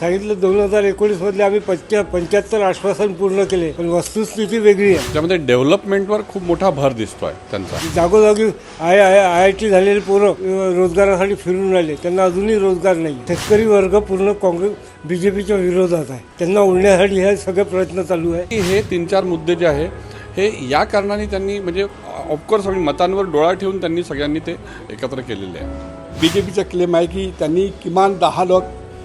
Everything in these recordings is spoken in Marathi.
सांगितलं दोन हजार एकोणीस मधले आम्ही पंच्या पंच्याहत्तर आश्वासन पूर्ण केले पण वस्तुस्थिती वेगळी आहे. त्यामध्ये डेव्हलपमेंटवर खूप मोठा भर दिसतोय त्यांचा. जागोजागी I I I I T झालेले पोरं अ, रोजगारासाठी फिरून राहिले. त्यांना अजूनही रोजगार नाही. शेतकरी वर्ग पूर्ण काँग्रेस बीजेपीच्या विरोधात आहे. त्यांना उडण्यासाठी हे सगळे प्रयत्न चालू आहे. की हे तीन चार मुद्दे जे आहे हे या कारणाने त्यांनी म्हणजे ऑफकोर्स आम्ही मतांवर डोळा ठेवून त्यांनी सगळ्यांनी ते एकत्र केलेले आहे. बी जे पीचा क्लेम आहे की त्यांनी किमान दहा लोक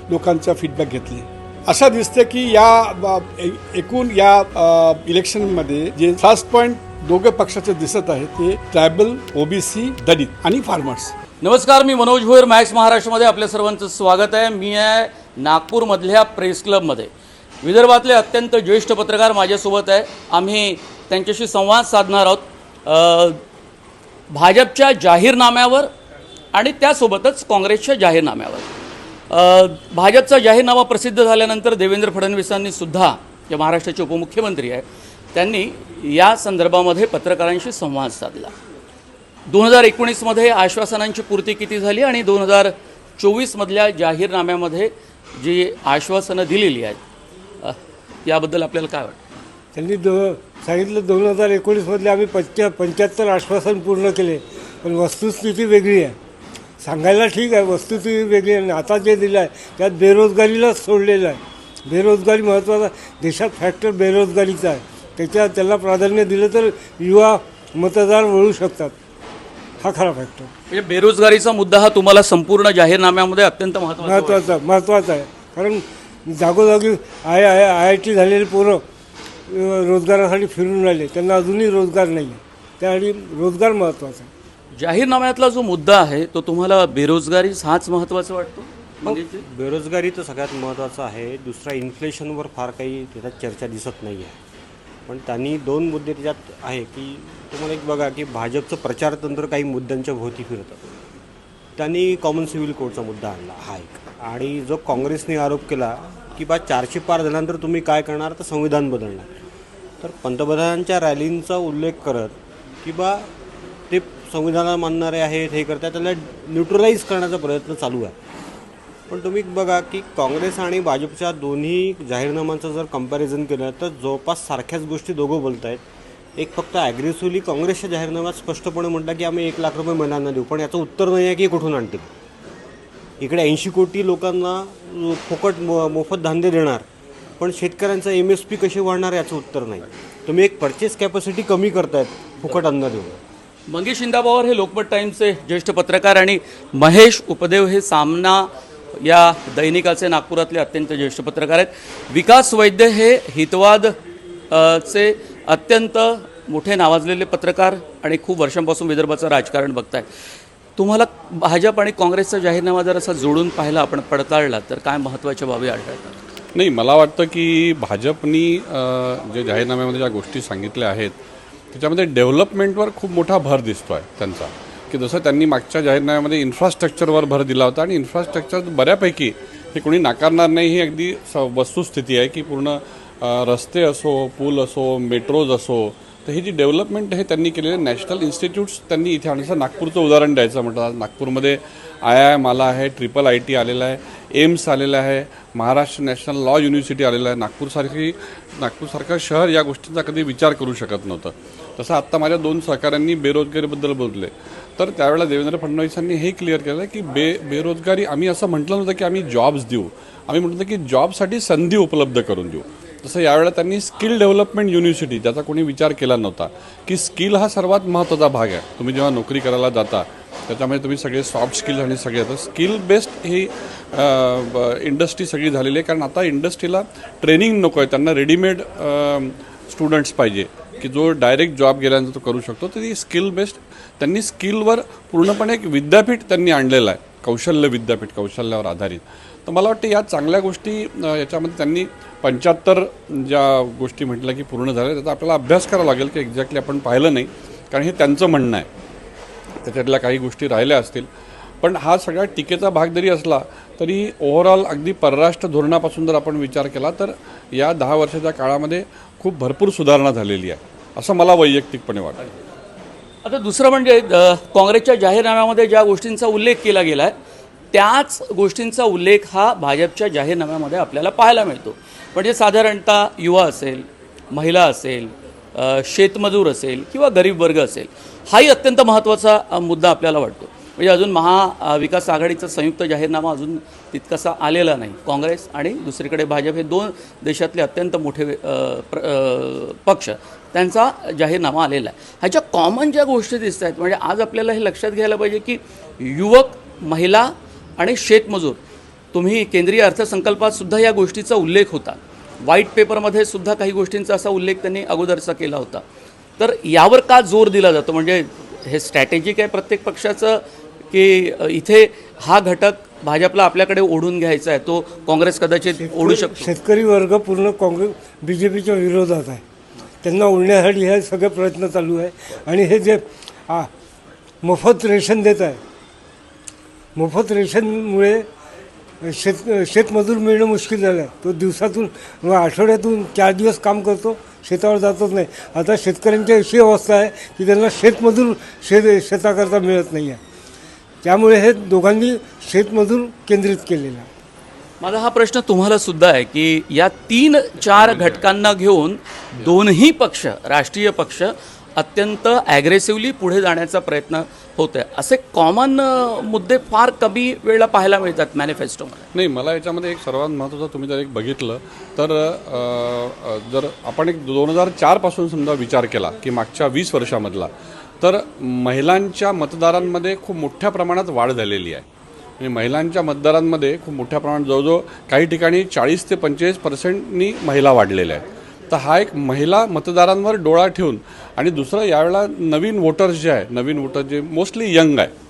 लोकांचा फीडबॅक घेतले. असं दिसतं की या एकूण या इलेक्शनमध्ये जे फर्स्ट पॉईंट दोघे पक्षाचे दिसत आहे ते ट्रायबल ओबीसी दलित आणि फार्मर्स नमस्कार मी मनोज भोईर मॅक्स महाराष्ट्रामध्ये आपल्या सर्वांचं स्वागत आहे. मी आहे नागपूरमधल्या प्रेस क्लबमध्ये. विदर्भातले अत्यंत ज्येष्ठ पत्रकार माझ्यासोबत आहे. आम्ही त्यांच्याशी संवाद साधणार आहोत. भाजपच्या जाहीरनाम्यावर आणि त्यासोबतच काँग्रेसच्या जाहीरनाम्यावर. भाजपचा जाहीरनामा प्रसिद्ध झाल्यानंतर देवेंद्र फडणवीसांनी सुद्धा जे महाराष्ट्राचे उपमुख्यमंत्री आहे त्यांनी या संदर्भामध्ये पत्रकारांशी संवाद साधला. दोन हजार एकोणीसमध्ये आश्वासनांची पूर्ती किती झाली आणि दोन हजार चोवीसमधल्या जाहीरनाम्यामध्ये जी आश्वासनं दिलेली आहेत याबद्दल आपल्याला काय वाटतं? त्यांनी दो सांगितलं दोन हजार एकोणीसमधले आम्ही पंच्या पंच्याहत्तर आश्वासन पूर्ण केले पण वस्तुस्थिती वेगळी आहे. सांगायला ठीक आहे वस्तुस्थिती वेगळी आहे आणि आता जे दिलं आहे त्यात बेरोजगारीलाच सोडलेलं आहे. बेरोजगारी महत्त्वाचा देशात फॅक्टर बेरोजगारीचा आहे. त्याच्या त्याला प्राधान्य दिलं तर युवा मतदार वळू शकतात. हा खरा फॅक्टर म्हणजे बेरोजगारीचा मुद्दा हा तुम्हाला संपूर्ण जाहीरनाम्यामध्ये अत्यंत महत्त्वाचा. महत्त्वाचा आहे. कारण जागोजागी I I I I T झालेले पोरं रोजगारासाठी फिरून राहिले. त्यांना अजूनही रोजगार नाही आहे त्यासाठी रोजगार महत्त्वाचा आहे. जाहीरनाम्यातला जो मुद्दा आहे तो तुम्हाला बेरोजगारीच हाच महत्त्वाचा वाटतो? मंगेशजी? हो, बेरोजगारी तर सगळ्यात महत्त्वाचं आहे. दुसरा इन्फ्लेशनवर फार काही त्याच्यात चर्चा दिसत नाही आहे पण त्यांनी दोन मुद्दे त्याच्यात आहे की तुम्हाला एक बघा की भाजपचं प्रचारतंत्र काही मुद्द्यांच्या भोवती फिरतं. त्यांनी कॉमन सिव्हिल कोडचा मुद्दा आणला हा एक. आणि जो काँग्रेसने आरोप केला की बा चारशे पार झाल्यानंतर तुम्ही काय करणार तर संविधान बदलणार. तर पंतप्रधानांच्या रॅलींचा उल्लेख करत की बा ते संविधानाला मानणारे आहेत हे करतात त्याला न्यूट्रलाइज करण्याचा प्रयत्न चालू आहे. पण तुम्ही बघा की काँग्रेस आणि भाजपच्या दोन्ही जाहीरनाम्यांचं जर कंपॅरिझन केलं तर जवळपास सारख्याच गोष्टी दोघं बोलत आहेत एक फक्त ॲग्रेसिव्हली काँग्रेसच्या जाहीरनाम्यात स्पष्टपणे म्हटलं की आम्ही एक लाख रुपये महिलांना देऊ पण याचं उत्तर नाही आहे की कुठून आणतील. इकडे ऐंशी कोटी लोकांना फुकट मो मोफत धान्य देणार पण शेतकऱ्यांचा एम एस पी कसे वाढणार याचं उत्तर नाही. तुम्ही एक परचेस कॅपॅसिटी कमी करतायत फुकट अन्न देऊन. मंगेश इंदाबावर हे लोकमत टाईमचे ज्येष्ठ पत्रकार आणि महेश उपदेव हे सामना या दैनिकाचे नागपुरातले अत्यंत ज्येष्ठ पत्रकार आहेत. विकास वैद्य हे हितवाद चे अत्यंत मोठे नावाजलेले पत्रकार आणि खूप वर्षांपासून विदर्भाचं राजकारण बघताय. तुम्हाला भाजप आणि काँग्रेसचा जाहीरनामा जर असा जोडून पाहिला आपण पडताळला तर काय महत्त्वाच्या बाबी आढळतात? नाही मला वाटतं की भाजपनी जे जाहीरनाम्यामध्ये ज्या गोष्टी सांगितल्या आहेत त्याच्यामध्ये डेव्हलपमेंटवर खूप मोठा भर दिसतो आहे त्यांचा. की जसं त्यांनी मागच्या जाहीरनाम्यामध्ये इन्फ्रास्ट्रक्चरवर भर दिला होता आणि इन्फ्रास्ट्रक्चर बऱ्यापैकी हे कोणी नाकारणार नाही ही अगदी स वस्तुस्थिती आहे की पूर्ण रस्ते असो पूल असो मेट्रोज असो तर ही जी डेव्हलपमेंट हे त्यांनी केलेले नॅशनल इन्स्टिट्यूट्स त्यांनी इथे आणलं. जसं नागपूरचं उदाहरण द्यायचं म्हटलं नागपूरमध्ये आय आय एम आला आहे ट्रिपल आय टी आलेला आहे एम्स आलेलं आहे महाराष्ट्र नॅशनल लॉ युनिव्हर्सिटी आलेलं आहे. नागपूरसारखी नागपूरसारखं शहर या गोष्टींचा कधी विचार करू शकत नव्हतं. तसं आत्ता माझ्या दोन सहकाऱ्यांनी बेरोजगारीबद्दल बोलले. तर त्यावेळेला देवेंद्र फडणवीसांनी हे क्लिअर केलं की बे बेरोजगारी आम्ही असं म्हटलं नव्हतं की आम्ही जॉब्स देऊ. आम्ही म्हटलं की जॉबसाठी संधी उपलब्ध करून देऊ. तसं यावेळेला त्यांनी स्किल डेव्हलपमेंट युनिव्हर्सिटी ज्याचा कोणी विचार केला नव्हता की स्किल हा सर्वात महत्त्वाचा भाग आहे. तुम्ही जेव्हा नोकरी करायला जाता त्याच्यामध्ये तुम्ही सगळे सॉफ्ट स्किल्स आणि सगळे तर स्किल बेस्ड ही इंडस्ट्री सगळी झालेली आहे. कारण आता इंडस्ट्रीला ट्रेनिंग नको आहे त्यांना रेडीमेड स्टुडंट्स पाहिजे. की जो डायरेक्ट जॉब गेल्यानंतर तो करू शकतो तर ती स्किल बेस्ड त्यांनी स्किलवर पूर्णपणे एक विद्यापीठ त्यांनी आणलेलं आहे कौशल्य विद्यापीठ कौशल्यावर आधारित. तर मला वाटतं या चांगल्या गोष्टी याच्यामध्ये त्यांनी पंच्याहत्तर ज्या गोष्टी म्हटल्या की पूर्ण झाल्या त्याचा आपल्याला अभ्यास करावा लागेल की एक्झॅक्टली आपण पाहिलं नाही कारण हे त्यांचं म्हणणं आहे. त्याच्यातल्या काही गोष्टी राहिल्या असतील. पण हा सगळ्या टीकेचा भाग जरी असला तरी ओव्हरऑल अगदी परराष्ट्र धोरणापासून जर आपण विचार केला तर या दहा वर्षाच्या काळामध्ये खूप भरपूर सुधारणा झालेली आहे. असं मला वैयक्तिकपणे वाटतं. आता दुसरं म्हणजे काँग्रेसच्या जाहीरनाम्यामध्ये ज्या गोष्टींचा उल्लेख केला गेला आहे त्याच गोष्टींचा उल्लेख हा भाजपच्या जाहीरनाम्यामध्ये आपल्याला पाहायला मिळतो. म्हणजे साधारणतः युवा असेल महिला असेल शेतमजूर असेल किंवा गरीब वर्ग असेल हाही अत्यंत महत्त्वाचा मुद्दा आपल्याला वाटतो. म्हणजे अजून महाविकास आघाडीचा संयुक्त जाहीरनामा अजून तितकासा आलेला नाही. काँग्रेस आणि दुसरीकडे भाजप हे दोन देशातले अत्यंत मोठे प्र पक्ष त्यांचा जाहीरनामा आलेला आहे. ह्याच्या कॉमन ज्या गोष्टी दिसत आहेत म्हणजे आज आपल्याला हे लक्षात घ्यायला पाहिजे की युवक महिला आणि शेतमजूर तुम्ही केंद्रीय अर्थसंकल्पात सुद्धा या गोष्टीचा उल्लेख होता. व्हाईट पेपरमध्ये सुद्धा काही गोष्टींचा असा उल्लेख त्यांनी अगोदरचा केला होता. तर यावर का जोर दिला जातो? म्हणजे हे स्ट्रॅटेजिक आहे प्रत्येक पक्षाचं की इथे हा घटक भाजपला आपल्याकडे ओढून घ्यायचा आहे तो काँग्रेस कदाचित ओढू शकतो. शेतकरी वर्ग पूर्ण काँग्रेस बी जे पीच्या विरोधात आहे. त्यांना ओढण्यासाठी हे सगळे प्रयत्न चालू आहे. आणि हे जे आ, मोफत रेशन देत आहे. मोफत रेशनमुळे शेत शेतमजूर मिळणं मुश्किल झालं आहे. तो दिवसातून आठवड्यातून चार दिवस काम करतो शेतावर जातच नाही. आता शेतकऱ्यांची अशी अवस्था आहे की त्यांना शेतमजूर शेत शेताकरता मिळत नाही आहे. त्यामुळे हे दोघांनी शेतमजूर केंद्रित केलेलं आहे. माझा हा प्रश्न तुम्हाला सुद्धा आहे की या तीन चार घटकांना घेऊन दोन्ही पक्ष राष्ट्रीय पक्ष अत्यंत ॲग्रेसिव्हली पुढे जाण्याचा प्रयत्न होत आहे असे कॉमन मुद्दे फार कमी वेळेला पाहायला मिळतात मॅनिफेस्टोमध्ये नाही मला याच्यामध्ये एक सर्वात महत्त्वाचं तुम्ही जर एक बघितलं तर जर आपण एक दोन हजार चारपासून समजा विचार केला की मागच्या वीस वर्षामधला तर महिलांच्या मतदारांमध्ये खूप मोठ्या प्रमाणात वाढ झालेली आहे. म्हणजे महिलांच्या मतदारांमध्ये खूप मोठ्या प्रमाणात जवळजवळ काही ठिकाणी चाळीस ते पंचेचाळीस पर्सेंटनी महिला वाढलेल्या आहेत. तर हा एक महिला मतदारांवर डोळा ठेवून आणि दुसरं यावेळेला नवीन वोटर्स जे आहे नवीन वोटर्स जे मोस्टली यंग आहे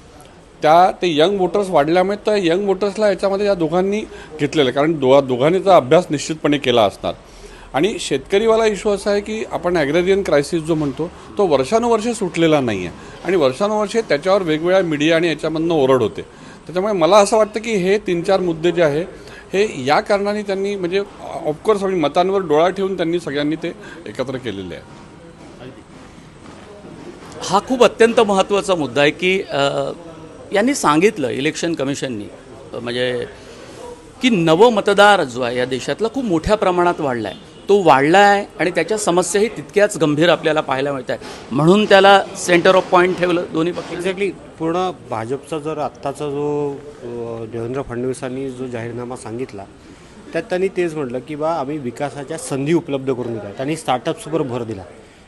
त्या ते यंग वोटर्स वाढल्यामुळे त्या यंग वोटर्सला याच्यामध्ये या दोघांनी घेतलेलं आहे. कारण दो दोघांनीचा अभ्यास निश्चितपणे केला असणार. आणि शेतकरीवाला इश्यू असा आहे की आपण ॲग्रेरियन क्रायसिस जो म्हणतो तो वर्षानुवर्षे सुटलेला नाही आहे आणि वर्षानुवर्षे त्याच्यावर वेगवेगळ्या मीडिया आणि याच्यामधनं ओरड होते. त्याच्यामुळे मला असं वाटतं की हे तीन चार मुद्दे जे आहे हे या कारणाने त्यांनी म्हणजे ऑफकोर्स आणि मतांवर डोळा ठेवून त्यांनी सगळ्यांनी ते एकत्र केलेले आहे. हा खूप अत्यंत महत्त्वाचा मुद्दा आहे की यांनी सांगितलं इलेक्शन कमिशननी म्हणजे की नवमतदार जो आहे या देशातला खूप मोठ्या प्रमाणात वाढला आहे तो वाढला आहे आणि त्याच्या समस्याही तितक्याच गंभीर आपल्याला पाहायला मिळत आहे म्हणून त्याला सेंटर ऑफ पॉईंट ठेवलं दोन्ही पक्ष. एक्झॅक्टली पूर्ण भाजपचा जर आत्ताचा जो देवेंद्र फडणवीसांनी जो जाहीरनामा सांगितला त्यात त्यांनी तेच म्हटलं की बा आम्ही विकासाच्या संधी उपलब्ध करून दिल्या त्यांनी स्टार्टअप्सवर भर दिला.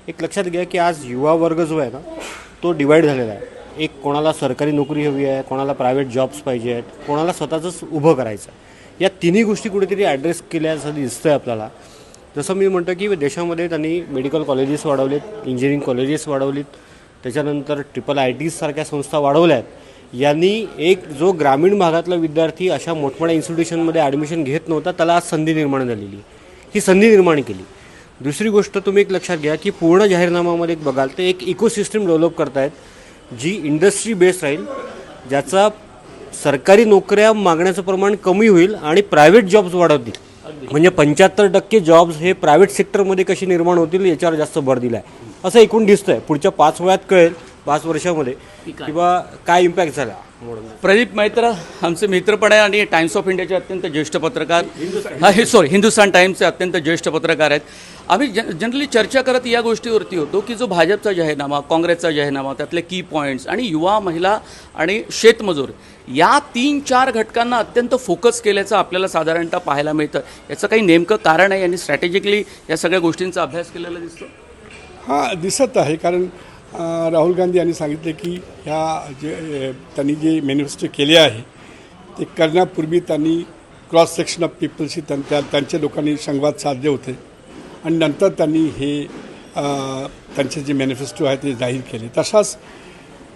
एक लक्षात घ्या की आज युवा वर्ग जो आहे ना तो डिवाईड झालेला आहे. एक कोणाला सरकारी नोकरी हवी आहे कोणाला प्रायव्हेट जॉब्स पाहिजे आहेत कोणाला स्वतःचंच उभं करायचं आहे. या तिन्ही गोष्टी कुठेतरी ॲड्रेस केल्या असं दिसतं आहे आपल्याला. जसं मी म्हणतो की देशामध्ये त्यांनी मेडिकल कॉलेजेस वाढवलेत इंजिनिअरिंग कॉलेजेस वाढवलीत त्याच्यानंतर ट्रिपल आय टीसारख्या संस्था वाढवल्या आहेत यांनी एक जो ग्रामीण भागातला विद्यार्थी अशा मोठमोठ्या इन्स्टिट्यूशनमध्ये ॲडमिशन घेत नव्हता त्याला आज संधी निर्माण झालेली. ही संधी निर्माण केली. दुसरी गोष्ट तुम्ही एक लक्षात घ्या की पूर्ण जाहीरनामामध्ये एक बघाल तर एक इकोसिस्टम डेव्हलप करतायत जी इंडस्ट्री बेस्ड राहील ज्याचा सरकारी नोकऱ्या मागण्याचं प्रमाण कमी होईल आणि प्रायव्हेट जॉब्स वाढवतील. म्हणजे पंच्याहत्तर टक्के जॉब्स हे प्रायव्हेट सेक्टरमध्ये कसे निर्माण होतील याच्यावर जास्त भर दिला आहे असं एकूण दिसतंय. पुढच्या पाच वयात कळेल पाच वर्षामध्ये किंवा काय इम्पॅक्ट झाला. प्रदीप मैत्रा आमचे मित्र पण आहे आणि टाइम्स ऑफ इंडियाचे अत्यंत ज्येष्ठ पत्रकार. हा हे सॉरी हिंदुस्तान टाइम्सचे अत्यंत ज्येष्ठ पत्रकार आहेत. आम्ही जन जनरली चर्चा करत या गोष्टीवरती होतो की जो भाजपचा जाहीरनामा काँग्रेसचा जाहीरनामा त्यातले की पॉईंट्स आणि युवा महिला आणि शेतमजूर या तीन चार घटकांना अत्यंत फोकस केल्याचं आपल्याला साधारणतः पाहायला मिळतं. याचं काही नेमकं कारण आहे आणि स्ट्रॅटेजिकली या सगळ्या गोष्टींचा अभ्यास केलेला दिसतो? हा दिसत आहे. कारण राहुल गांधी यांनी सांगितले की ह्या जे त्यांनी जे मॅनिफेस्टो केले आहे ते करण्यापूर्वी त्यांनी क्रॉस सेक्शन ऑफ पीपलशी त्यां त्या त्यांच्या लोकांनी संवाद साधले होते. आणि नंतर त्यांनी हे त्यांचे जे मॅनिफेस्टो आहे ते जाहीर केले. तसाच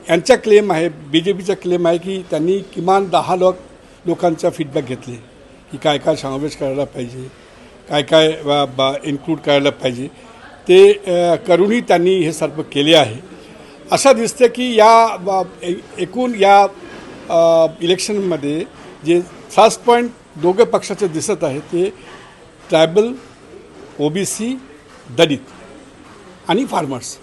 यांचा क्लेम आहे बी जे पीचा क्लेम आहे की त्यांनी किमान दहा लोक लोकांचा फीडबॅक घेतले. की काय काय समावेश करायला पाहिजे काय काय इन्क्लूड करायला पाहिजे. ते करूनही त्यांनी हे सर्व केले आहे. असं दिसतं की या एकूण या इलेक्शनमध्ये जे फास्ट पॉईंट दोघे पक्षाचे दिसत आहे ते ट्रायबल ओबीसी दलित आणि फार्मर्स.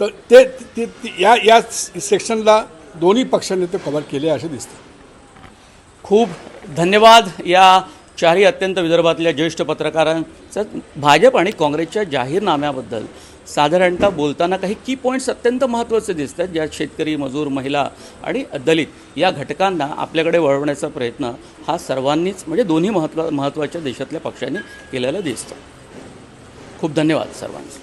तर ते ते ते- या या सेक्शनला दोन्ही पक्षांनी ते कव्हर केले असे दिसतं. खूप धन्यवाद या चारही अत्यंत विदर्भातल्या ज्येष्ठ पत्रकारांचं भाजप आणि काँग्रेसच्या जाहीरनाम्याबद्दल. साधारणतः बोलताना काही की पॉईंट्स अत्यंत महत्त्वाचे दिसतात ज्यात शेतकरी मजूर महिला आणि दलित या घटकांना आपल्याकडे वळवण्याचा प्रयत्न हा सर्वांनीच म्हणजे दोन्ही महत्त्वा महत्त्वाच्या देशातल्या पक्षांनी केलेला दिसतो. खूप धन्यवाद सर्वांचे.